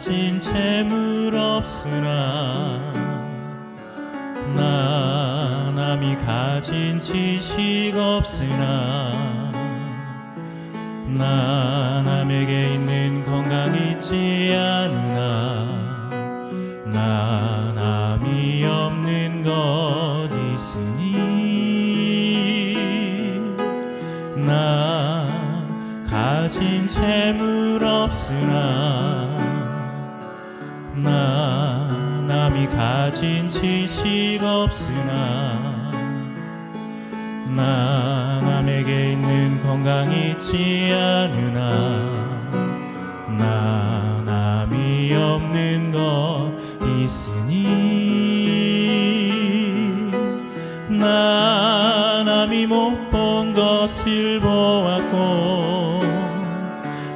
가진 재물 없으나 나 남이 가진 지식 없으나 나 남에게 있는 건강 있지 않으나 나 남이 없는 것 있으니 나 가진 재물 없으나 나 남이 가진 지식 없으나 나 남에게 있는 건강 있지 않으나 나 남이 없는 것 있으니 나 남이 못 본 것을 보았고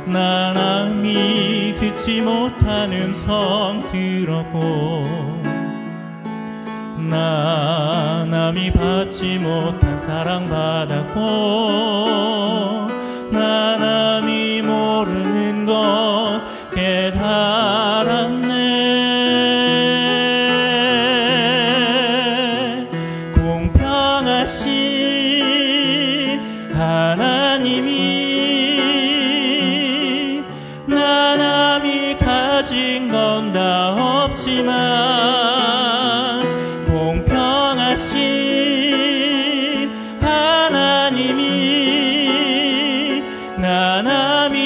나 남이 듣지 못한 음성 들었고 나 남이 받지 못한 사랑 받았고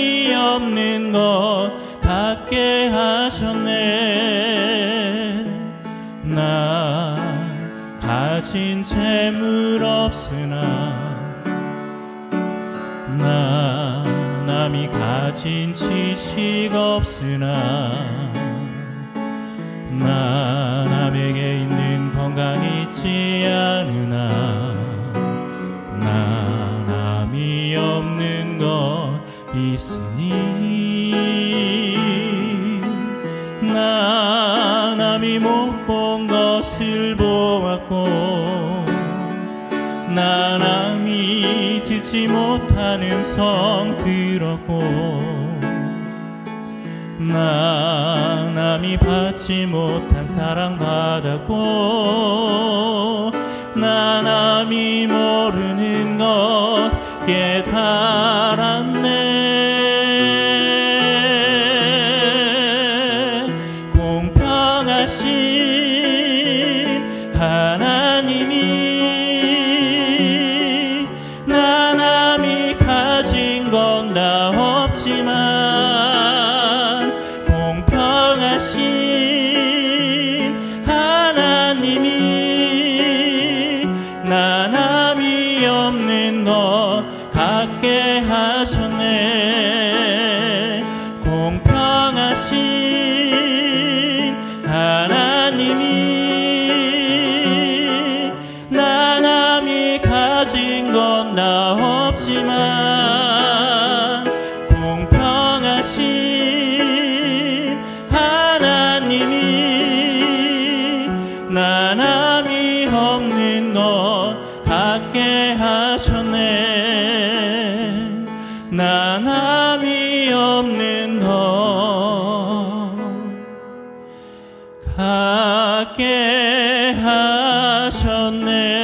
이 없는 것 같게 하셨네. 나 가진 재물 없으나 나 남이 가진 지식 없으나 나 남에게 있는 건강 있지 않으나 나 남이 없는 것 있으니 나 남이 못 본 것을 보았고 나 남이 듣지 못한 음성 들었고 나 남이 받지 못한 사랑 받았고 나 남이 모르는 것 깨달았네 남이 없는 것 같게 하셨네. 나 남이 없는 것 같게 하셨네